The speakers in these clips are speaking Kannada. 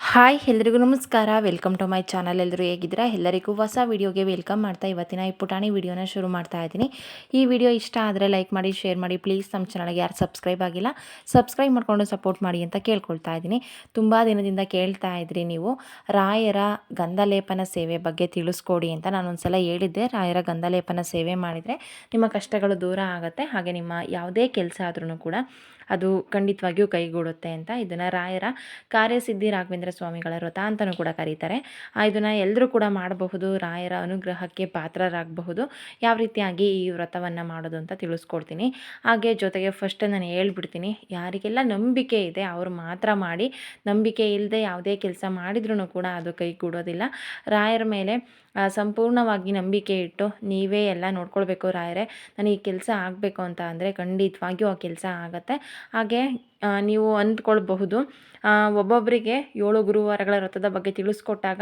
ಹಾಯ್, ಎಲ್ರಿಗೂ ನಮಸ್ಕಾರ. ವೆಲ್ಕಮ್ ಟು ಮೈ ಚಾನಲ್ ಎಲ್ಲರೂ ಹೇಗಿದ್ದೀರಾ? ಎಲ್ಲರಿಗೂ ಹೊಸ ವಿಡಿಯೋಗೆ ವೆಲ್ಕಮ್ ಮಾಡ್ತಾ ಇವತ್ತಿನ ಈ ಪುಟಾಣಿ ವಿಡಿಯೋನ ಶುರು ಮಾಡ್ತಾ ಇದ್ದೀನಿ. ಈ ವಿಡಿಯೋ ಇಷ್ಟ ಆದರೆ ಲೈಕ್ ಮಾಡಿ ಶೇರ್ ಮಾಡಿ. ಪ್ಲೀಸ್ ನಮ್ಮ ಚಾನಲ್ಗೆ ಯಾರು ಸಬ್ಸ್ಕ್ರೈಬ್ ಆಗಿಲ್ಲ ಸಬ್ಸ್ಕ್ರೈಬ್ ಮಾಡಿಕೊಂಡು ಸಪೋರ್ಟ್ ಮಾಡಿ ಅಂತ ಕೇಳ್ಕೊಳ್ತಾ ಇದ್ದೀನಿ. ತುಂಬ ದಿನದಿಂದ ಕೇಳ್ತಾ ಇದ್ರಿ ನೀವು. ರಾಯರ ಗಂಧಲೇಪನ ಸೇವೆ ಬಗ್ಗೆ ತಿಳಿಸ್ಕೊಡಿ ಅಂತ ನಾನು ಒಂದ್ಸಲ ಹೇಳಿದ್ದೆ. ರಾಯರ ಗಂಧಲೇಪನ ಸೇವೆ ಮಾಡಿದರೆ ನಿಮ್ಮ ಕಷ್ಟಗಳು ದೂರ ಆಗುತ್ತೆ. ಹಾಗೆ ನಿಮ್ಮ ಯಾವುದೇ ಕೆಲಸ ಆದ್ರೂ ಕೂಡ ಅದು ಖಂಡಿತವಾಗಿಯೂ ಕೈಗೂಡುತ್ತೆ ಅಂತ ಇದನ್ನು ರಾಯರ ಕಾರ್ಯಸಿದ್ಧಿ ರಾಘವೇಂದ್ರ ಸ್ವಾಮಿಗಳ ವ್ರತ ಅಂತಲೂ ಕೂಡ ಕರೀತಾರೆ. ಇದನ್ನು ಎಲ್ಲರೂ ಕೂಡ ಮಾಡಬಹುದು, ರಾಯರ ಅನುಗ್ರಹಕ್ಕೆ ಪಾತ್ರರಾಗಬಹುದು. ಯಾವ ರೀತಿಯಾಗಿ ಈ ವ್ರತವನ್ನು ಮಾಡೋದು ಅಂತ ತಿಳಿಸ್ಕೊಡ್ತೀನಿ. ಹಾಗೆ ಜೊತೆಗೆ ಫಸ್ಟ್ ನಾನು ಹೇಳ್ಬಿಡ್ತೀನಿ, ಯಾರಿಗೆಲ್ಲ ನಂಬಿಕೆ ಇದೆ ಅವರು ಮಾತ್ರ ಮಾಡಿ, ನಂಬಿಕೆ ಇಲ್ಲದೆ ಯಾವುದೇ ಕೆಲಸ ಮಾಡಿದ್ರೂ ಕೂಡ ಅದು ಕೈಗೂಡೋದಿಲ್ಲ ರಾಯರ ಮೇಲೆ ಸಂಪೂರ್ಣವಾಗಿ ನಂಬಿಕೆ ಇಟ್ಟು ನೀವೇ ಎಲ್ಲ ನೋಡ್ಕೊಳ್ಬೇಕು ರಾಯರೇ, ನನಗೆ ಕೆಲಸ ಆಗಬೇಕು ಅಂತ ಅಂದರೆ ಖಂಡಿತವಾಗಿಯೂ ಆ ಕೆಲಸ ಆಗುತ್ತೆ. ಹಾಗೆ ನೀವು ಅಂದ್ಕೊಳ್ಬಹುದು. ಒಬ್ಬೊಬ್ಬರಿಗೆ ಏಳು ಗುರುವಾರಗಳ ವ್ರತದ ಬಗ್ಗೆ ತಿಳಿಸ್ಕೊಟ್ಟಾಗ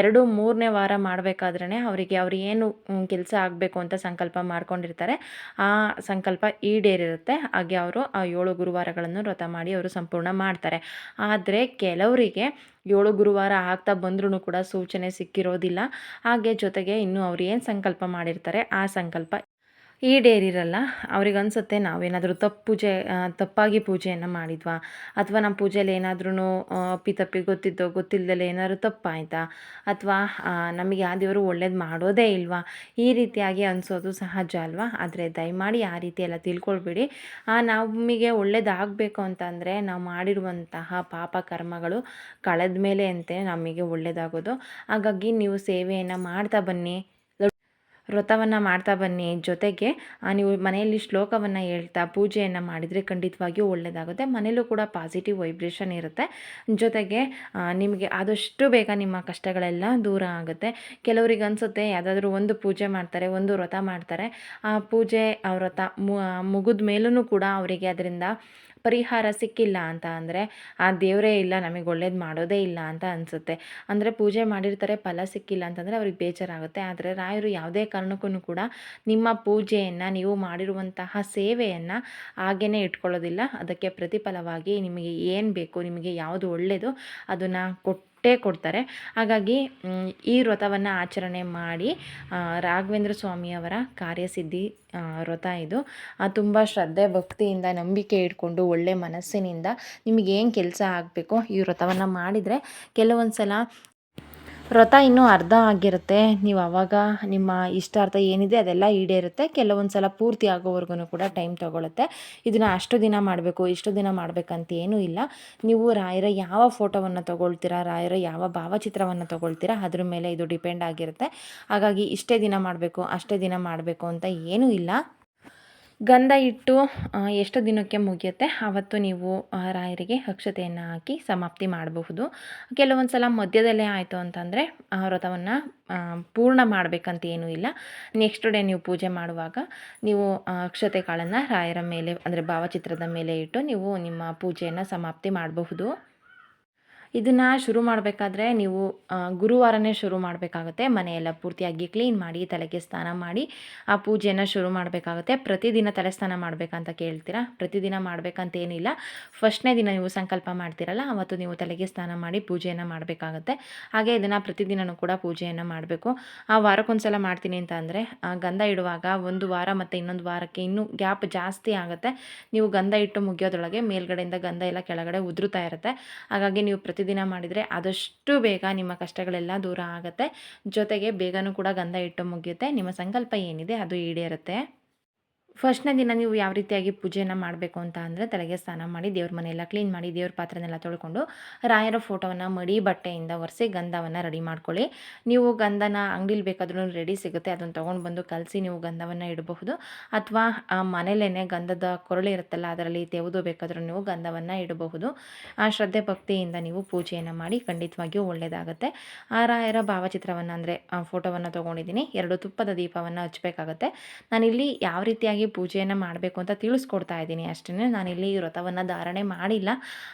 ಎರಡು ಮೂರನೇ ವಾರ ಮಾಡಬೇಕಾದ್ರೆ ಅವರಿಗೆ ಅವ್ರು ಏನು ಕೆಲಸ ಆಗಬೇಕು ಅಂತ ಸಂಕಲ್ಪ ಮಾಡ್ಕೊಂಡಿರ್ತಾರೆ. ಆ ಸಂಕಲ್ಪ ಈಡೇರಿರುತ್ತೆ. ಹಾಗೆ ಅವರು ಆ ಏಳು ಗುರುವಾರಗಳನ್ನು ವ್ರತ ಮಾಡಿ ಅವರು ಸಂಪೂರ್ಣ ಮಾಡ್ತಾರೆ. ಆದರೆ ಕೆಲವರಿಗೆ ಏಳು ಗುರುವಾರ ಆಗ್ತಾ ಬಂದ್ರೂ ಕೂಡ ಸೂಚನೆ ಸಿಕ್ಕಿರೋದಿಲ್ಲ. ಹಾಗೆ ಜೊತೆಗೆ ಇನ್ನು ಅವ್ರು ಏನು ಸಂಕಲ್ಪ ಮಾಡಿರ್ತಾರೆ, ಆ ಸಂಕಲ್ಪ ಈಡೇರಿರಲ್ಲ. ಅವ್ರಿಗೆ ಅನಿಸುತ್ತೆ ನಾವೇನಾದರೂ ತಪ್ಪು ಪೂಜೆ ತಪ್ಪಾಗಿ ಪೂಜೆಯನ್ನು ಮಾಡಿದ್ವಾ? ಅಥವಾ ನಮ್ಮ ಪೂಜೆಯಲ್ಲಿ ಏನಾದ್ರೂ ಅಪ್ಪಿತಪ್ಪಿ ಗೊತ್ತಿದ್ದೋ ಗೊತ್ತಿಲ್ಲದಲೇ ಏನಾದ್ರು ತಪ್ಪಾಯಿತಾ? ಅಥವಾ ನಮಗೆ ಆ ದೇವರು ಒಳ್ಳೇದು ಮಾಡೋದೇ ಇಲ್ವಾ? ಈ ರೀತಿಯಾಗಿ ಅನಿಸೋದು ಸಹಜ ಅಲ್ವಾ? ಆದರೆ ದಯಮಾಡಿ ಆ ರೀತಿ ಎಲ್ಲ ತಿಳ್ಕೊಳ್ಬೇಡಿ ನಮಗೆ ಒಳ್ಳೇದಾಗಬೇಕು ಅಂತಂದರೆ ನಾವು ಮಾಡಿರುವಂತಹ ಪಾಪ ಕರ್ಮಗಳು ಕಳೆದ ಮೇಲೆ ಅಂತೆ ನಮಗೆ ಒಳ್ಳೆಯದಾಗೋದು ಹಾಗಾಗಿ ನೀವು ಸೇವೆಯನ್ನು ಮಾಡ್ತಾ ಬನ್ನಿ. ವ್ರತವನ್ನು ಮಾಡ್ತಾ ಬನ್ನಿ. ಜೊತೆಗೆ ನೀವು ಮನೆಯಲ್ಲಿ ಶ್ಲೋಕವನ್ನು ಹೇಳ್ತಾ ಪೂಜೆಯನ್ನು ಮಾಡಿದರೆ ಖಂಡಿತವಾಗಿಯೂ ಒಳ್ಳೆಯದಾಗುತ್ತೆ ಮನೆಯಲ್ಲೂ ಕೂಡ ಪಾಸಿಟಿವ್ ವೈಬ್ರೇಷನ್ ಇರುತ್ತೆ. ಜೊತೆಗೆ ನಿಮಗೆ ಆದಷ್ಟು ಬೇಗ ನಿಮ್ಮ ಕಷ್ಟಗಳೆಲ್ಲ ದೂರ ಆಗುತ್ತೆ. ಕೆಲವರಿಗೆ ಅನಿಸುತ್ತೆ, ಯಾವುದಾದ್ರೂ ಒಂದು ಪೂಜೆ ಮಾಡ್ತಾರೆ, ಒಂದು ವ್ರತ ಮಾಡ್ತಾರೆ. ಆ ಪೂಜೆ, ಆ ವ್ರತ ಮುಗಿದ ಮೇಲೂ ಕೂಡ ಅವರಿಗೆ ಅದರಿಂದ ಪರಿಹಾರ ಸಿಕ್ಕಿಲ್ಲ ಅಂತ ಅಂದರೆ, ಆ ದೇವರೇ ಇಲ್ಲ, ನಮಗೆ ಒಳ್ಳೇದು ಮಾಡೋದೇ ಇಲ್ಲ ಅಂತ ಅನಿಸುತ್ತೆ. ಅಂದರೆ ಪೂಜೆ ಮಾಡಿರ್ತಾರೆ, ಫಲ ಸಿಕ್ಕಿಲ್ಲ ಅಂತಂದರೆ ಅವ್ರಿಗೆ ಬೇಜಾರಾಗುತ್ತೆ. ಆದರೆ ರಾಯರು ಯಾವುದೇ ಕಾರಣಕ್ಕೂ ಕೂಡ ನಿಮ್ಮ ಪೂಜೆಯನ್ನು, ನೀವು ಮಾಡಿರುವಂತಹ ಸೇವೆಯನ್ನು ಹಾಗೇ ಇಟ್ಕೊಳ್ಳೋದಿಲ್ಲ. ಅದಕ್ಕೆ ಪ್ರತಿಫಲವಾಗಿ ನಿಮಗೆ ಏನು ಬೇಕು, ನಿಮಗೆ ಯಾವುದು ಒಳ್ಳೆಯದು ಅದನ್ನು ಕೊಟ್ಟು ಕೊಟ್ಟೇ ಕೊಡ್ತಾರೆ. ಹಾಗಾಗಿ ಈ ವ್ರತವನ್ನು ಆಚರಣೆ ಮಾಡಿ ರಾಘವೇಂದ್ರ ಸ್ವಾಮಿಯವರ ಕಾರ್ಯಸಿದ್ಧಿ ವ್ರತ ಇದು. ತುಂಬ ಶ್ರದ್ಧೆ, ಭಕ್ತಿಯಿಂದ, ನಂಬಿಕೆ ಇಟ್ಕೊಂಡು, ಒಳ್ಳೆ ಮನಸ್ಸಿನಿಂದ ನಿಮಗೇನು ಕೆಲಸ ಆಗಬೇಕೋ ಈ ವ್ರತವನ್ನು ಮಾಡಿದರೆ ಕೆಲವೊಂದು ಸಲ ವ್ರತ ಇನ್ನೂ ಅರ್ಧ ಆಗಿರುತ್ತೆ. ನೀವು ಆವಾಗ ನಿಮ್ಮ ಇಷ್ಟಾರ್ಥ ಏನಿದೆ ಅದೆಲ್ಲ ಈಡೇರುತ್ತೆ. ಕೆಲವೊಂದು ಸಲ ಪೂರ್ತಿ ಆಗೋವರೆಗೂ ಕೂಡ ಟೈಮ್ ತೊಗೊಳುತ್ತೆ. ಇದನ್ನು ಅಷ್ಟು ದಿನ ಮಾಡಬೇಕು, ಇಷ್ಟು ದಿನ ಮಾಡಬೇಕಂತ ಏನೂ ಇಲ್ಲ. ನೀವು ರಾಯರ ಯಾವ ಫೋಟೋವನ್ನು ತೊಗೊಳ್ತೀರಾ, ರಾಯರ ಯಾವ ಭಾವಚಿತ್ರವನ್ನು ತೊಗೊಳ್ತೀರಾ, ಅದ್ರ ಮೇಲೆ ಇದು ಡಿಪೆಂಡ್ ಆಗಿರುತ್ತೆ. ಹಾಗಾಗಿ ಇಷ್ಟೇ ದಿನ ಮಾಡಬೇಕು, ಅಷ್ಟೇ ದಿನ ಮಾಡಬೇಕು ಅಂತ ಏನೂ ಇಲ್ಲ. ಗಂಧ ಇಟ್ಟು ಎಷ್ಟು ದಿನಕ್ಕೆ ಮುಗಿಯುತ್ತೆ. ಆವತ್ತು ನೀವು ರಾಯರಿಗೆ ಅಕ್ಷತೆಯನ್ನು ಹಾಕಿ ಸಮಾಪ್ತಿ ಮಾಡಬಹುದು. ಕೆಲವೊಂದು ಸಲ ಮಧ್ಯದಲ್ಲೇ ಆಯಿತು ಅಂತಂದರೆ ವ್ರತವನ್ನು ಪೂರ್ಣ ಮಾಡಬೇಕಂತ ಏನೂ ಇಲ್ಲ. ನೆಕ್ಸ್ಟ್ ಡೇ ನೀವು ಪೂಜೆ ಮಾಡುವಾಗ ನೀವು ಅಕ್ಷತೆ ಕಾಳನ್ನು ರಾಯರ ಮೇಲೆ, ಅಂದರೆ ಭಾವಚಿತ್ರದ ಮೇಲೆ ಇಟ್ಟು ನೀವು ನಿಮ್ಮ ಪೂಜೆಯನ್ನು ಸಮಾಪ್ತಿ ಮಾಡಬಹುದು. ಇದನ್ನು ಶುರು ಮಾಡಬೇಕಾದ್ರೆ ನೀವು ಗುರುವಾರನೇ ಶುರು ಮಾಡಬೇಕಾಗುತ್ತೆ. ಮನೆಯೆಲ್ಲ ಪೂರ್ತಿಯಾಗಿ ಕ್ಲೀನ್ ಮಾಡಿ, ತಲೆಗೆ ಸ್ನಾನ ಮಾಡಿ, ಆ ಪೂಜೆಯನ್ನು ಶುರು ಮಾಡಬೇಕಾಗುತ್ತೆ. ಪ್ರತಿದಿನ ತಲೆ ಸ್ನಾನ ಮಾಡಬೇಕಂತ ಕೇಳ್ತೀರಾ? ಪ್ರತಿದಿನ ಮಾಡಬೇಕಂತ ಏನಿಲ್ಲ ಫಸ್ಟ್ನೇ ದಿನ ನೀವು ಸಂಕಲ್ಪ ಮಾಡ್ತೀರಲ್ಲ, ಅವತ್ತು ನೀವು ತಲೆಗೆ ಸ್ನಾನ ಮಾಡಿ ಪೂಜೆಯನ್ನು ಮಾಡಬೇಕಾಗುತ್ತೆ. ಹಾಗೆ ಇದನ್ನು ಪ್ರತಿದಿನವೂ ಕೂಡ ಪೂಜೆಯನ್ನು ಮಾಡಬೇಕು. ಆ ವಾರಕ್ಕೊಂದ್ಸಲ ಮಾಡ್ತೀನಿ ಅಂತ ಅಂದರೆ ಗಂಧ ಇಡುವಾಗ ಒಂದು ವಾರ ಮತ್ತು ಇನ್ನೊಂದು ವಾರಕ್ಕೆ ಇನ್ನೂ ಗ್ಯಾಪ್ ಜಾಸ್ತಿ ಆಗುತ್ತೆ. ನೀವು ಗಂಧ ಇಟ್ಟು ಮುಗಿಯೋದ್ರೊಳಗೆ ಮೇಲ್ಗಡೆಯಿಂದ ಗಂಧ ಎಲ್ಲ ಕೆಳಗಡೆ ಉದುರುತ್ತಾ ಇರುತ್ತೆ. ಹಾಗಾಗಿ ನೀವು ಪ್ರತಿ ದಿನ ಮಾಡಿದರೆ ಆದಷ್ಟು ಬೇಗ ನಿಮ್ಮ ಕಷ್ಟಗಳೆಲ್ಲ ದೂರ ಆಗುತ್ತೆ. ಜೊತೆಗೆ ಬೇಗನೂ ಕೂಡ ಗಂಧ ಇಟ್ಟು ಮುಗಿಯುತ್ತೆ. ನಿಮ್ಮ ಸಂಕಲ್ಪ ಏನಿದೆ ಅದು ಈಡೇರುತ್ತೆ. ಫಸ್ಟ್ನೇ ದಿನ ನೀವು ಯಾವ ರೀತಿಯಾಗಿ ಪೂಜೆಯನ್ನು ಮಾಡಬೇಕು ಅಂತ ಅಂದರೆ ತಲೆಗೆ ಸ್ನಾನ ಮಾಡಿ, ದೇವ್ರ ಮನೆಯೆಲ್ಲ ಕ್ಲೀನ್ ಮಾಡಿ, ದೇವ್ರ ಪಾತ್ರನೆಲ್ಲ ತೊಳ್ಕೊಂಡು ರಾಯರ ಫೋಟೋವನ್ನು ಮಡಿ ಬಟ್ಟೆಯಿಂದ ಒರೆಸಿ ಗಂಧವನ್ನು ರೆಡಿ ಮಾಡ್ಕೊಳ್ಳಿ. ನೀವು ಗಂಧನ ಅಂಗಡಿಲಿ ಬೇಕಾದ್ರೂ ರೆಡಿ ಸಿಗುತ್ತೆ. ಅದನ್ನು ತೊಗೊಂಡು ಬಂದು ಕಲಸಿ ನೀವು ಗಂಧವನ್ನು ಇಡಬಹುದು. ಅಥವಾ ಮನೇಲೇ ಗಂಧದ ಕೊರಳೆ ಇರುತ್ತಲ್ಲ, ಅದರಲ್ಲಿ ತೆಗೆದು ಬೇಕಾದರೂ ನೀವು ಗಂಧವನ್ನು ಇಡಬಹುದು. ಆ ಶ್ರದ್ಧೆ ಭಕ್ತಿಯಿಂದ ನೀವು ಪೂಜೆಯನ್ನು ಮಾಡಿ ಖಂಡಿತವಾಗಿಯೂ ಒಳ್ಳೆಯದಾಗುತ್ತೆ ಆ ರಾಯರ ಭಾವಚಿತ್ರವನ್ನು ಅಂದರೆ ಫೋಟೋವನ್ನು ತೊಗೊಂಡಿದ್ದೀನಿ. ಎರಡು ತುಪ್ಪದ ದೀಪವನ್ನು ಹಚ್ಚಬೇಕಾಗತ್ತೆ ನಾನಿಲ್ಲಿ ಯಾವ ರೀತಿಯಾಗಿ ಪೂಜೆಯನ್ನು ಮಾಡಬೇಕು ಅಂತ ತಿಳಿಸ್ಕೊಡ್ತಾ ಇದ್ದೀನಿ ಅಷ್ಟೇ ಇಲ್ಲಿ ವ್ರತವನ್ನು ಧಾರಣೆ ಮಾಡಿಲ್ಲ.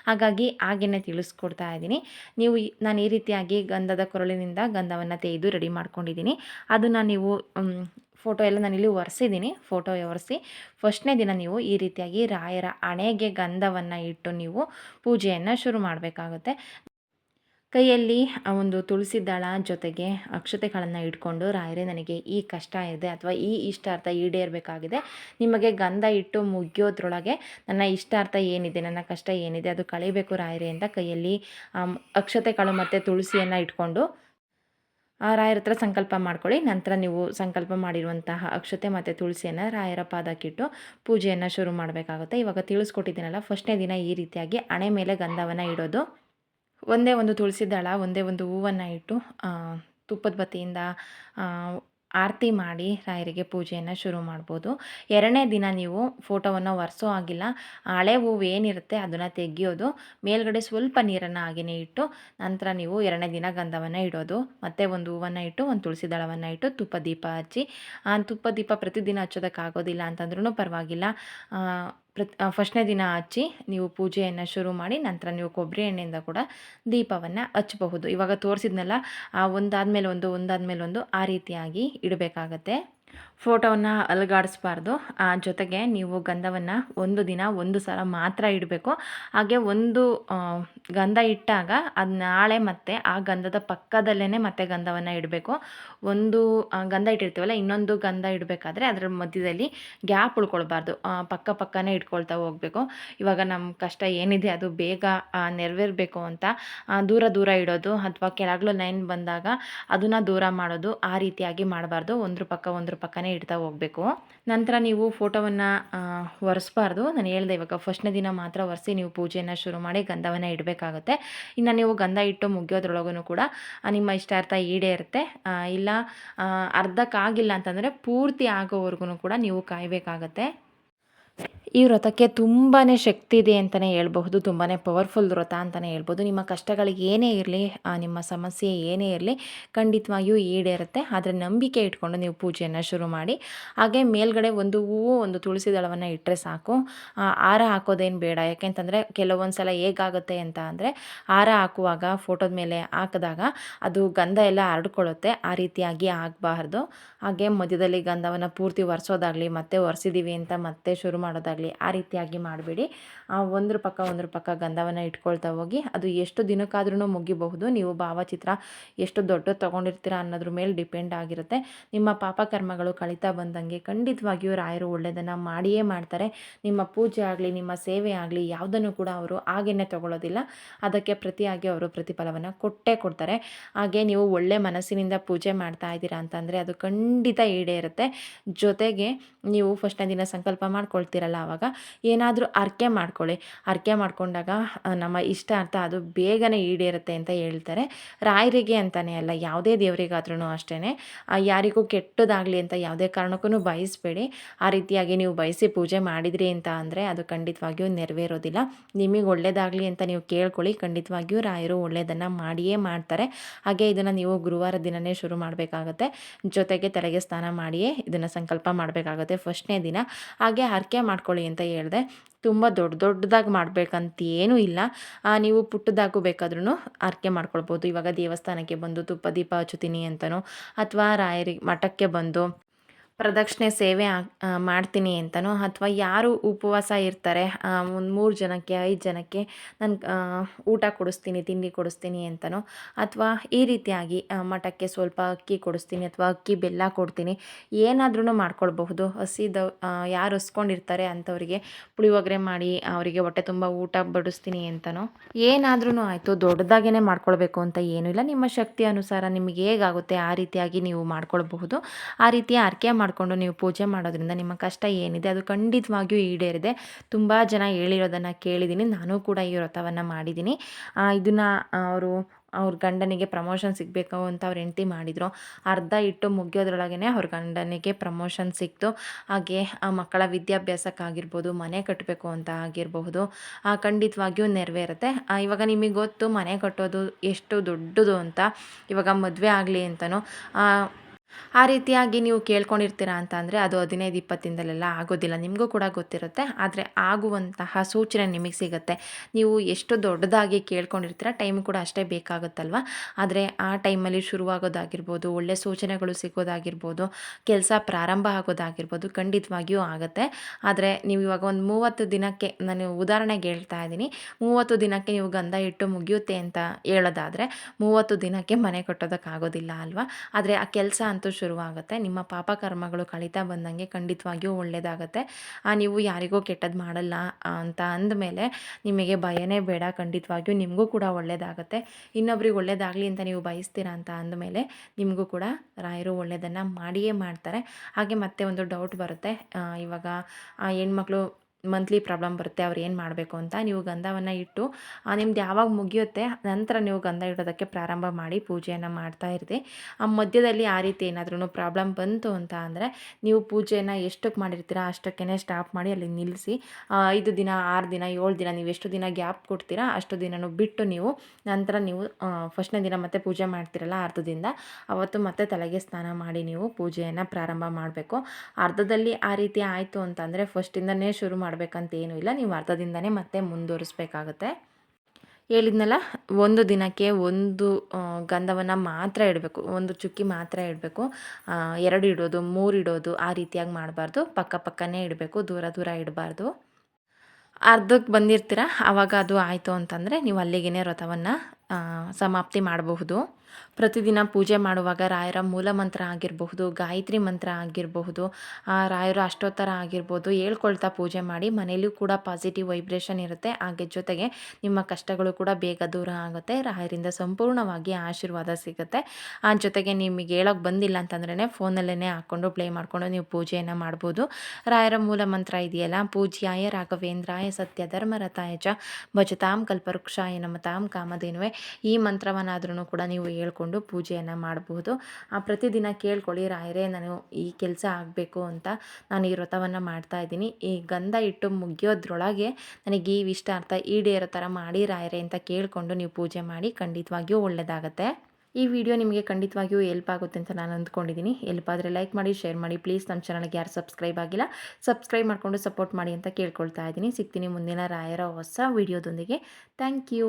ಹಾಗಾಗಿ ಹಾಗೆಯೇ ತಿಳಿಸ್ಕೊಡ್ತಾ ಇದ್ದೀನಿ. ನೀವು ನಾನು ಈ ರೀತಿಯಾಗಿ ಗಂಧದ ಕೊರಳಿನಿಂದ ಗಂಧವನ್ನು ತೆಗೆದು ರೆಡಿ ಮಾಡ್ಕೊಂಡಿದ್ದೀನಿ. ಅದನ್ನು ನೀವು ಫೋಟೋ ಎಲ್ಲ ನಾನಿಲ್ಲಿ ಒರೆಸಿದ್ದೀನಿ. ಫೋಟೋ ಒರೆಸಿ ಫಸ್ಟ್ನೇ ದಿನ ನೀವು ಈ ರೀತಿಯಾಗಿ ರಾಯರ ಹಣೆಗೆ ಗಂಧವನ್ನು ಇಟ್ಟು ನೀವು ಪೂಜೆಯನ್ನು ಶುರು ಮಾಡಬೇಕಾಗುತ್ತೆ. ಕೈಯಲ್ಲಿ ಆ ಒಂದು ತುಳಸಿ ದಳ ಜೊತೆಗೆ ಅಕ್ಷತೆಗಳನ್ನು ಇಟ್ಕೊಂಡು, ರಾಯರೇ, ನನಗೆ ಈ ಕಷ್ಟ ಇದೆ ಅಥವಾ ಈ ಇಷ್ಟಾರ್ಥ ಈಡೇರಬೇಕಾಗಿದೆ. ನಿಮಗೆ ಗಂಧ ಇಟ್ಟು ಮುಗಿಯೋದ್ರೊಳಗೆ ನನ್ನ ಇಷ್ಟಾರ್ಥ ಏನಿದೆ, ನನ್ನ ಕಷ್ಟ ಏನಿದೆ, ಅದು ಕಳೀಬೇಕು ರಾಯರೇ ಅಂತ ಕೈಯಲ್ಲಿ ಅಕ್ಷತೆಗಳು ಮತ್ತು ತುಳಸಿಯನ್ನು ಇಟ್ಕೊಂಡು, ಆ ರಾಯರ ಹತ್ರ ಸಂಕಲ್ಪ ಮಾಡ್ಕೊಳ್ಳಿ. ನಂತರ ನೀವು ಸಂಕಲ್ಪ ಮಾಡಿರುವಂತಹ ಅಕ್ಷತೆ ಮತ್ತು ತುಳಸಿಯನ್ನು ರಾಯರ ಪಾದಕ್ಕಿಟ್ಟು ಪೂಜೆಯನ್ನು ಶುರು ಮಾಡಬೇಕಾಗುತ್ತೆ. ಇವಾಗ ತಿಳಿಸ್ಕೊಟ್ಟಿದ್ದೀನಲ್ಲ, ಫಸ್ಟ್ನೇ ದಿನ ಈ ರೀತಿಯಾಗಿ ಹಣೆ ಮೇಲೆ ಗಂಧವನ್ನು ಇಡೋದು. ಒಂದೇ ಒಂದು ತುಳಸಿ ದಳ, ಒಂದೇ ಒಂದು ಹೂವನ್ನು ಇಟ್ಟು ತುಪ್ಪದ ಬತ್ತಿಯಿಂದ ಆರತಿ ಮಾಡಿ ರಾಯರಿಗೆ ಪೂಜೆಯನ್ನು ಶುರು ಮಾಡ್ಬೋದು. ಎರಡನೇ ದಿನ ನೀವು ಫೋಟೋವನ್ನು ಒರೆಸೋ ಆಗಿಲ್ಲ ಹಳೆ ಹೂವು ಏನಿರುತ್ತೆ ಅದನ್ನು ತೆಗೆಯೋದು. ಮೇಲ್ಗಡೆ ಸ್ವಲ್ಪ ನೀರನ್ನು ಹಾಗೆಯೇ ಇಟ್ಟು, ನಂತರ ನೀವು ಎರಡನೇ ದಿನ ಗಂಧವನ್ನು ಇಡೋದು. ಮತ್ತೆ ಒಂದು ಹೂವನ್ನು ಇಟ್ಟು, ಒಂದು ತುಳಸಿ ದಳವನ್ನು ಇಟ್ಟು ತುಪ್ಪ ದೀಪ ಹಚ್ಚಿ, ಆ ತುಪ್ಪ ದೀಪ ಪ್ರತಿದಿನ ಹಚ್ಚೋದಕ್ಕಾಗೋದಿಲ್ಲ ಅಂತಂದ್ರೂ ಪರವಾಗಿಲ್ಲ. ಪ್ರತ್ ಫಸ್ಟ್ನೇ ದಿನ ಹಚ್ಚಿ ನೀವು ಪೂಜೆಯನ್ನು ಶುರು ಮಾಡಿ ನಂತರ ನೀವು ಕೊಬ್ಬರಿ ಎಣ್ಣೆಯಿಂದ ಕೂಡ ದೀಪವನ್ನು ಹಚ್ಚಬಹುದು. ಇವಾಗ ತೋರಿಸಿದ್ನಲ್ಲ ಒಂದಾದ್ಮೇಲೆ ಒಂದು ಒಂದಾದ್ಮೇಲೆ ಒಂದು ಆ ರೀತಿಯಾಗಿ ಇಡಬೇಕಾಗತ್ತೆ. ಫೋಟೋವನ್ನು ಅಲುಗಾಡಿಸ್ಬಾರ್ದು. ಆ, ಜೊತೆಗೆ ನೀವು ಗಂಧವನ್ನು ಒಂದು ದಿನ ಒಂದು ಸಲ ಮಾತ್ರ ಇಡಬೇಕು. ಹಾಗೆ ಒಂದು ಗಂಧ ಇಟ್ಟಾಗ ಅದು ನಾಳೆ ಮತ್ತೆ ಆ ಗಂಧದ ಪಕ್ಕದಲ್ಲೇ ಮತ್ತೆ ಗಂಧವನ್ನು ಇಡಬೇಕು. ಒಂದು ಗಂಧ ಇಟ್ಟಿರ್ತೀವಲ್ಲ ಇನ್ನೊಂದು ಗಂಧ ಇಡಬೇಕಾದ್ರೆ ಅದರ ಮಧ್ಯದಲ್ಲಿ ಗ್ಯಾಪ್ ಉಳ್ಕೊಳ್ಬಾರ್ದು. ಪಕ್ಕ ಪಕ್ಕನೇ ಇಟ್ಕೊಳ್ತಾ ಹೋಗಬೇಕು. ಇವಾಗ ನಮ್ಮ ಕಷ್ಟ ಏನಿದೆ ಅದು ಬೇಗ ನೆರವೇರಬೇಕು ಅಂತ ದೂರ ದೂರ ಇಡೋದು ಅಥವಾ ಕೆಳಗಲು ಲೈನ್ ಬಂದಾಗ ಅದನ್ನು ದೂರ ಮಾಡೋದು ಆ ರೀತಿಯಾಗಿ ಮಾಡಬಾರ್ದು. ಒಂದ್ರ ಪಕ್ಕ ಒಂದ್ರ ಪಕ್ಕನೇ ಇಡ್ತಾ ಹೋಗಬೇಕು. ನಂತರ ನೀವು ಫೋಟೋವನ್ನು ಒರೆಸ್ಬಾರ್ದು. ನಾನು ಹೇಳ್ದೆ ಇವಾಗ ಫಸ್ಟ್ನೇ ದಿನ ಮಾತ್ರ ಒರೆಸಿ ನೀವು ಪೂಜೆಯನ್ನು ಶುರು ಮಾಡಿ ಗಂಧವನ್ನು ಇಡಬೇಕಾಗುತ್ತೆ. ಇನ್ನು ನೀವು ಗಂಧ ಇಟ್ಟು ಮುಗಿಯೋದ್ರೊಳಗೂ ಕೂಡ ನಿಮ್ಮ ಇಷ್ಟಾರ್ಥ ಈಡೇ ಇರುತ್ತೆ ಇಲ್ಲ ಅರ್ಧಕ್ಕಾಗಿಲ್ಲ ಅಂತಂದರೆ ಪೂರ್ತಿ ಆಗೋವರೆಗೂ ಕೂಡ ನೀವು ಕಾಯಬೇಕಾಗತ್ತೆ. ಈ ವ್ರತಕ್ಕೆ ತುಂಬಾ ಶಕ್ತಿ ಇದೆ ಅಂತಲೇ ಹೇಳ್ಬಹುದು ತುಂಬಾ ಪವರ್ಫುಲ್ ವ್ರತ ಅಂತಲೇ ಹೇಳ್ಬೋದು ನಿಮ್ಮ ಕಷ್ಟಗಳಿಗೆ ಏನೇ ಇರಲಿ ನಿಮ್ಮ ಸಮಸ್ಯೆ ಏನೇ ಇರಲಿ, ಖಂಡಿತವಾಗಿಯೂ ಈಡೇರುತ್ತೆ. ಆದರೆ ನಂಬಿಕೆ ಇಟ್ಕೊಂಡು ನೀವು ಪೂಜೆಯನ್ನು ಶುರು ಮಾಡಿ. ಹಾಗೆ ಮೇಲ್ಗಡೆ ಒಂದು ಹೂವು, ಒಂದು ತುಳಸಿ ದಳವನ್ನು ಇಟ್ಟರೆ ಸಾಕು. ಹಾರ ಹಾಕೋದೇನು ಬೇಡ. ಯಾಕೆಂತಂದರೆ ಕೆಲವೊಂದು ಸಲ ಹೇಗಾಗುತ್ತೆ ಅಂತ ಅಂದರೆ, ಹಾರ ಹಾಕುವಾಗ, ಫೋಟೋದ ಮೇಲೆ ಹಾಕಿದಾಗ ಅದು ಗಂಧ ಎಲ್ಲ ಹರಡ್ಕೊಳ್ಳುತ್ತೆ. ಆ ರೀತಿಯಾಗಿ ಆಗಬಾರ್ದು. ಹಾಗೆ ಮಧ್ಯದಲ್ಲಿ ಗಂಧವನ್ನು ಪೂರ್ತಿ ಒರೆಸೋದಾಗಲಿ, ಮತ್ತೆ ಒರೆಸಿದ್ದೀವಿ ಅಂತ ಮತ್ತೆ ಶುರು ಮಾಡೋದಾಗಲಿ ಆ ರೀತಿಯಾಗಿ ಮಾಡಬೇಡಿ. ಒಂದ್ರ ಪಕ್ಕ ಒಂದ್ರ ಪಕ್ಕ ಗಂಧವನ್ನು ಇಟ್ಕೊಳ್ತಾ ಹೋಗಿ, ಅದು ಎಷ್ಟು ದಿನಕ್ಕಾದ್ರೂ ಮುಗಿಬಹುದು. ನೀವು ಭಾವಚಿತ್ರ ಎಷ್ಟು ದೊಡ್ಡ ತೊಗೊಂಡಿರ್ತೀರ ಅನ್ನೋದ್ರ ಮೇಲೆ ಡಿಪೆಂಡ್ ಆಗಿರುತ್ತೆ. ನಿಮ್ಮ ಪಾಪ ಕರ್ಮಗಳು ಕಳೀತಾ ಬಂದಂಗೆ ಖಂಡಿತವಾಗಿಯೂ ರಾಯರು ಒಳ್ಳೆಯದನ್ನು ಮಾಡಿಯೇ ಮಾಡ್ತಾರೆ. ನಿಮ್ಮ ಪೂಜೆ ಆಗಲಿ, ನಿಮ್ಮ ಸೇವೆ ಆಗಲಿ, ಯಾವುದನ್ನು ಕೂಡ ಅವರು ಹಾಗೇನೆ ತಗೊಳ್ಳೋದಿಲ್ಲ ಅದಕ್ಕೆ ಪ್ರತಿಯಾಗಿ ಅವರು ಪ್ರತಿಫಲವನ್ನು ಕೊಟ್ಟೇ ಕೊಡ್ತಾರೆ. ಹಾಗೆ ನೀವು ಒಳ್ಳೆ ಮನಸ್ಸಿನಿಂದ ಪೂಜೆ ಮಾಡ್ತಾ ಇದ್ದೀರಾ ಅಂತಂದರೆ ಅದು ಖಂಡಿತ ಈಡೇರುತ್ತೆ. ಜೊತೆಗೆ ನೀವು ಫಸ್ಟ್ನೇ ದಿನ ಸಂಕಲ್ಪ ಮಾಡ್ಕೊಳ್ತೀರಲ್ಲ ಆವಾಗ ಏನಾದರೂ ಅರ್ಕೆ ಮಾಡ್ಕೊಳ್ಳಿ. ಅರ್ಕೆ ಮಾಡ್ಕೊಂಡಾಗ ನಮ್ಮ ಇಷ್ಟ ಅರ್ಥ ಅದು ಬೇಗನೆ ಈಡೇರುತ್ತೆ ಅಂತ ಹೇಳ್ತಾರೆ. ರಾಯರಿಗೆ ಅಂತಲೇ ಅಲ್ಲ, ಯಾವುದೇ ದೇವರಿಗಾದ್ರೂ ಅಷ್ಟೇ ಯಾರಿಗೂ ಕೆಟ್ಟದಾಗಲಿ ಅಂತ ಯಾವುದೇ ಕಾರಣಕ್ಕೂ ಬಯಸಬೇಡಿ. ಆ ರೀತಿಯಾಗಿ ನೀವು ಬಯಸಿ ಪೂಜೆ ಮಾಡಿದ್ರಿ ಅಂತ ಅಂದರೆ ಅದು ಖಂಡಿತವಾಗಿಯೂ ನೆರವೇರೋದಿಲ್ಲ. ನಿಮಗೆ ಒಳ್ಳೇದಾಗಲಿ ಅಂತ ನೀವು ಕೇಳ್ಕೊಳ್ಳಿ. ಖಂಡಿತವಾಗಿಯೂ ರಾಯರು ಒಳ್ಳೆಯದನ್ನು ಮಾಡಿಯೇ ಮಾಡ್ತಾರೆ. ಹಾಗೆ ಇದನ್ನು ನೀವು ಗುರುವಾರ ದಿನವೇ ಶುರು ಮಾಡಬೇಕಾಗತ್ತೆ. ಜೊತೆಗೆ ತಲೆಗೆ ಸ್ನಾನ ಮಾಡಿಯೇ ಇದನ್ನು ಸಂಕಲ್ಪ ಮಾಡಬೇಕಾಗುತ್ತೆ ಫಸ್ಟ್ನೇ ದಿನ. ಹಾಗೆ ಹರಕೆ ಮಾಡ್ಕೊಳ್ಳಿ. ಅಂತ ಹೇಳಿದೆ. ತುಂಬ ದೊಡ್ಡ ದೊಡ್ಡದಾಗಿ ಮಾಡಬೇಕಂತ ಏನೂ ಇಲ್ಲ ನೀವು ಪುಟ್ಟದಾಗೂ ಬೇಕಾದ್ರೂ ಆರ್ಕೆ ಮಾಡ್ಕೊಳ್ಬೋದು. ಇವಾಗ ದೇವಸ್ಥಾನಕ್ಕೆ ಬಂದು ತುಪ್ಪ ದೀಪ ಹಚ್ಚುತ್ತೀನಿ ಅಂತನೋ ಅಥವಾ ರಾಯರಿಗೆ ಮಠಕ್ಕೆ ಬಂದು ಪ್ರದಕ್ಷಿಣೆ ಸೇವೆ ಮಾಡ್ತೀನಿ ಅಂತನೋ ಅಥವಾ ಯಾರು ಉಪವಾಸ ಇರ್ತಾರೆ ಒಂದು ಮೂರು ಜನಕ್ಕೆ, ಐದು ಜನಕ್ಕೆ ನಾನು ಊಟ ಕೊಡಿಸ್ತೀನಿ, ತಿಂಡಿ ಕೊಡಿಸ್ತೀನಿ ಅಂತನೋ ಅಥವಾ ಈ ರೀತಿಯಾಗಿ ಮಠಕ್ಕೆ ಸ್ವಲ್ಪ ಅಕ್ಕಿ ಕೊಡಿಸ್ತೀನಿ ಅಥವಾ ಅಕ್ಕಿ ಬೆಲ್ಲ ಕೊಡ್ತೀನಿ ಏನಾದ್ರೂ ಮಾಡ್ಕೊಳ್ಬಹುದು. ಹಸಿದ ಯಾರು ಹಸ್ಕೊಂಡಿರ್ತಾರೆ ಅಂಥವ್ರಿಗೆ ಪುಳಿಯೋಗರೆ ಮಾಡಿ ಅವರಿಗೆ ಹೊಟ್ಟೆ ತುಂಬ ಊಟ ಬಡಿಸ್ತೀನಿ ಅಂತನೋ ಏನಾದ್ರೂ ಆಯಿತು ದೊಡ್ಡದಾಗೇ ಮಾಡ್ಕೊಳ್ಬೇಕು ಅಂತ ಏನೂ ಇಲ್ಲ. ನಿಮ್ಮ ಶಕ್ತಿ ಅನುಸಾರ ನಿಮಗೆ ಹೇಗಾಗುತ್ತೆ ಆ ರೀತಿಯಾಗಿ ನೀವು ಮಾಡ್ಕೊಳ್ಬಹುದು. ಆ ರೀತಿ ಅರ್ಕೆ ಮಾಡಿಕೊಂಡು ನೀವು ಪೂಜೆ ಮಾಡೋದ್ರಿಂದ ನಿಮ್ಮ ಕಷ್ಟ ಏನಿದೆ ಅದು ಖಂಡಿತವಾಗಿಯೂ ಈಡೇರಿದೆ. ತುಂಬ ಜನ ಹೇಳಿರೋದನ್ನು ಕೇಳಿದ್ದೀನಿ. ನಾನು ಕೂಡ ಈ ವ್ರತವನ್ನು ಮಾಡಿದ್ದೀನಿ. ಇದನ್ನು ಅವರು, ಅವ್ರ ಗಂಡನಿಗೆ ಪ್ರಮೋಷನ್ ಸಿಗಬೇಕು ಅಂತ ಅವ್ರ ಹೆಂಡತಿ ಮಾಡಿದರು. ಅರ್ಧ ಇಟ್ಟು ಮುಗಿಯೋದ್ರೊಳಗೇ ಅವ್ರ ಗಂಡನಿಗೆ ಪ್ರಮೋಷನ್ ಸಿಕ್ತು. ಹಾಗೆ, ಆ, ಮಕ್ಕಳ ವಿದ್ಯಾಭ್ಯಾಸಕ್ಕಾಗಿರ್ಬೋದು, ಮನೆ ಕಟ್ಟಬೇಕು ಅಂತ ಆಗಿರಬಹುದು ಖಂಡಿತವಾಗಿಯೂ ನೆರವೇರುತ್ತೆ. ಇವಾಗ ನಿಮಗೆ ಗೊತ್ತು ಮನೆ ಕಟ್ಟೋದು ಎಷ್ಟು ದೊಡ್ಡದು ಅಂತ. ಇವಾಗ ಮದುವೆ ಆಗಲಿ ಅಂತನೋ ಆ ರೀತಿಯಾಗಿ ನೀವು ಕೇಳ್ಕೊಂಡಿರ್ತೀರಾ ಅಂತ ಅಂದರೆ ಅದು ಹದಿನೈದು ಇಪ್ಪತ್ತಿಂದಲೆಲ್ಲ ಆಗೋದಿಲ್ಲ. ನಿಮಗೂ ಕೂಡ ಗೊತ್ತಿರುತ್ತೆ. ಆದರೆ ಆಗುವಂತಹ ಸೂಚನೆ ನಿಮಗೆ ಸಿಗುತ್ತೆ. ನೀವು ಎಷ್ಟು ದೊಡ್ಡದಾಗಿ ಕೇಳ್ಕೊಂಡಿರ್ತೀರ, ಟೈಮ್ ಕೂಡ ಅಷ್ಟೇ ಬೇಕಾಗುತ್ತಲ್ವ? ಆದರೆ ಆ ಟೈಮಲ್ಲಿ ಶುರುವಾಗೋದಾಗಿರ್ಬೋದು, ಒಳ್ಳೆ ಸೂಚನೆಗಳು ಸಿಗೋದಾಗಿರ್ಬೋದು, ಕೆಲಸ ಪ್ರಾರಂಭ ಆಗೋದಾಗಿರ್ಬೋದು ಖಂಡಿತವಾಗಿಯೂ ಆಗುತ್ತೆ. ಆದರೆ ನೀವು ಇವಾಗ ಒಂದು ಮೂವತ್ತು ದಿನಕ್ಕೆ, ನಾನು ಉದಾಹರಣೆಗೆ ಹೇಳ್ತಾ ಇದ್ದೀನಿ, ಮೂವತ್ತು ದಿನಕ್ಕೆ ನೀವು ಗಂಧ ಇಟ್ಟು ಮುಗಿಯುತ್ತೆ ಅಂತ ಹೇಳೋದಾದರೆ ಮೂವತ್ತು ದಿನಕ್ಕೆ ಮನೆ ಕಟ್ಟೋದಕ್ಕಾಗೋದಿಲ್ಲ ಅಲ್ವಾ? ಆದರೆ ಆ ಕೆಲಸ ಅಂತೂ ಶುರುವಾಗುತ್ತೆ. ನಿಮ್ಮ ಪಾಪ ಕರ್ಮಗಳು ಕಳೀತಾ ಬಂದಂಗೆ ಖಂಡಿತವಾಗಿಯೂ ಒಳ್ಳೆಯದಾಗತ್ತೆ ನೀವು ಯಾರಿಗೂ ಕೆಟ್ಟದ್ದು ಮಾಡಲ್ಲ ಅಂತ ಅಂದಮೇಲೆ ನಿಮಗೆ ಭಯನೇ ಬೇಡ, ಖಂಡಿತವಾಗಿಯೂ ನಿಮಗೂ ಕೂಡ ಒಳ್ಳೆಯದಾಗುತ್ತೆ ಇನ್ನೊಬ್ರಿಗೆ ಒಳ್ಳೆಯದಾಗಲಿ ಅಂತ ನೀವು ಬಯಸ್ತೀರಾ ಅಂತ ಅಂದಮೇಲೆ ನಿಮಗೂ ಕೂಡ ರಾಯರು ಒಳ್ಳೆಯದನ್ನು ಮಾಡಿಯೇ ಮಾಡ್ತಾರೆ. ಹಾಗೆ ಮತ್ತೆ ಒಂದು ಡೌಟ್ ಬರುತ್ತೆ. ಇವಾಗ ಹೆಣ್ಮಕ್ಳು ಮಂತ್ಲಿ ಪ್ರಾಬ್ಲಮ್ ಬರುತ್ತೆ, ಅವ್ರು ಏನು ಮಾಡಬೇಕು ಅಂತ ನೀವು ಗಂಧವನ್ನು ಇಟ್ಟು ನಿಮ್ದು ಯಾವಾಗ ಮುಗಿಯುತ್ತೆ ನಂತರ ನೀವು ಗಂಧ ಇಡೋದಕ್ಕೆ ಪ್ರಾರಂಭ ಮಾಡಿ ಪೂಜೆಯನ್ನು ಮಾಡ್ತಾ ಇರ್ತೀವಿ ಆ ಮಧ್ಯದಲ್ಲಿ ಆ ರೀತಿ ಏನಾದ್ರೂ ಪ್ರಾಬ್ಲಮ್ ಬಂತು ಅಂತ ಅಂದರೆ, ನೀವು ಪೂಜೆಯನ್ನು ಎಷ್ಟಕ್ಕೆ ಮಾಡಿರ್ತೀರಾ ಅಷ್ಟಕ್ಕೇ ಸ್ಟಾಪ್ ಮಾಡಿ ಅಲ್ಲಿ ನಿಲ್ಲಿಸಿ ಐದು ದಿನ, ಆರು ದಿನ, ಏಳು ದಿನ ನೀವು ಎಷ್ಟು ದಿನ ಗ್ಯಾಪ್ ಕೊಡ್ತೀರಾ ಅಷ್ಟು ದಿನನೂ ಬಿಟ್ಟು ನೀವು ನಂತರ ನೀವು ಫಸ್ಟ್ನೇ ದಿನ ಮತ್ತೆ ಪೂಜೆ ಮಾಡ್ತೀರಲ್ಲ ಅರ್ಧದಿಂದ, ಅವತ್ತು ಮತ್ತೆ ತಲೆಗೆ ಸ್ನಾನ ಮಾಡಿ ನೀವು ಪೂಜೆಯನ್ನು ಪ್ರಾರಂಭ ಮಾಡಬೇಕು. ಅರ್ಧದಲ್ಲಿ ಆ ರೀತಿ ಆಯಿತು ಅಂತಂದರೆ ಫಸ್ಟಿಂದನೇ ಶುರು ಮಾಡಿ ಮಾಡಬೇಕಂತ ಏನೂ ಇಲ್ಲ. ನೀವು ಅರ್ಧದಿಂದನೇ ಮತ್ತೆ ಮುಂದುವರಿಸ್ಬೇಕಾಗತ್ತೆ. ಹೇಳಿದ್ನಲ್ಲ, ಒಂದು ದಿನಕ್ಕೆ ಒಂದು ಗಂಧವನ್ನು ಮಾತ್ರ ಇಡಬೇಕು. ಒಂದು ಚುಕ್ಕಿ ಮಾತ್ರ ಇಡಬೇಕು. ಎರಡು ಇಡೋದು, ಮೂರು ಇಡೋದು, ಆ ರೀತಿಯಾಗಿ ಮಾಡಬಾರ್ದು. ಪಕ್ಕ ಪಕ್ಕನೇ ಇಡಬೇಕು, ದೂರ ದೂರ ಇಡಬಾರ್ದು. ಅರ್ಧಕ್ಕೆ ಬಂದಿರ್ತೀರ? ಆವಾಗ ಅದು ಆಯಿತು ಅಂತಂದರೆ ನೀವು ಅಲ್ಲಿಗೇ ವ್ರತವನ್ನು ಸಮಾಪ್ತಿ ಮಾಡಬಹುದು. ಪ್ರತಿದಿನ ಪೂಜೆ ಮಾಡುವಾಗ ರಾಯರ ಮೂಲ ಮಂತ್ರ ಆಗಿರಬಹುದು, ಗಾಯತ್ರಿ ಮಂತ್ರ ಆಗಿರಬಹುದು, ಆ, ರಾಯರ ಅಷ್ಟೋತ್ತರ ಆಗಿರ್ಬೋದು, ಹೇಳ್ಕೊಳ್ತಾ ಪೂಜೆ ಮಾಡಿ ಮನೆಯಲ್ಲೂ ಕೂಡ ಪಾಸಿಟಿವ್ ವೈಬ್ರೇಷನ್ ಇರುತ್ತೆ. ಹಾಗೆ ಜೊತೆಗೆ ನಿಮ್ಮ ಕಷ್ಟಗಳು ಕೂಡ ಬೇಗ ದೂರ ಆಗುತ್ತೆ. ರಾಯರಿಂದ ಸಂಪೂರ್ಣವಾಗಿ ಆಶೀರ್ವಾದ ಸಿಗುತ್ತೆ. ಆ, ಜೊತೆಗೆ ನಿಮಗೆ ಹೇಳೋಕ್ಕೆ ಬಂದಿಲ್ಲ ಅಂತಂದ್ರೇ ಫೋನಲ್ಲೇ ಹಾಕ್ಕೊಂಡು ಪ್ಲೇ ಮಾಡಿಕೊಂಡು ನೀವು ಪೂಜೆಯನ್ನು ಮಾಡ್ಬೋದು. ರಾಯರ ಮೂಲ ಮಂತ್ರ ಇದೆಯಲ್ಲ, ಪೂಜ್ಯಾಯ ರಾಘವೇಂದ್ರಾಯ ಸತ್ಯ ಧರ್ಮರಥಾಯ ಚ ಭಜತಾಂ ಕಲ್ಪವೃಕ್ಷಾಯ ನಮತಾಂ ಕಾಮಧೇನುವೆ. ಈ ಮಂತ್ರವನ್ನಾದ್ರೂ ಕೂಡ ನೀವು ಹೇಳ್ಕೊಂಡು ಪೂಜೆಯನ್ನು ಮಾಡಬಹುದು ಆ ಪ್ರತಿದಿನ ಕೇಳ್ಕೊಳ್ಳಿ, ರಾಯರೇ ನಾನು ಈ ಕೆಲಸ ಆಗಬೇಕು ಅಂತ ನಾನು ಈ ವ್ರತವನ್ನು ಮಾಡ್ತಾ ಇದ್ದೀನಿ. ಈ ಗಂಧ ಇಟ್ಟು ಮುಗಿಯೋದ್ರೊಳಗೆ ನನಗೆ ಈ ಇಷ್ಟ ಅರ್ಥ ಈಡೇರೋ ಥರ ಮಾಡಿ, ರಾಯರೇ ಅಂತ ಕೇಳಿಕೊಂಡು ನೀವು ಪೂಜೆ ಮಾಡಿ ಖಂಡಿತವಾಗಿಯೂ ಒಳ್ಳೆಯದಾಗತ್ತೆ ಈ ವಿಡಿಯೋ ನಿಮಗೆ ಖಂಡಿತವಾಗಿಯೂ ಎಲ್ಪ್ ಆಗುತ್ತೆ ಅಂತ ನಾನು ಅಂದ್ಕೊಂಡಿದ್ದೀನಿ. ಎಲ್ಪ್ ಆದರೆ ಲೈಕ್ ಮಾಡಿ ಶೇರ್ ಮಾಡಿ ಪ್ಲೀಸ್ ನಮ್ಮ ಚಾನಲ್ಗೆ ಯಾರು ಸಬ್ಸ್ಕ್ರೈಬ್ ಆಗಿಲ್ಲ ಸಬ್ಸ್ಕ್ರೈಬ್ ಮಾಡಿಕೊಂಡು ಸಪೋರ್ಟ್ ಮಾಡಿ ಅಂತ ಕೇಳ್ಕೊಳ್ತಾ ಇದ್ದೀನಿ. ಸಿಗ್ತೀನಿ ಮುಂದಿನ ರಾಯರ ಹೊಸ ವಿಡಿಯೋದೊಂದಿಗೆ. Thank you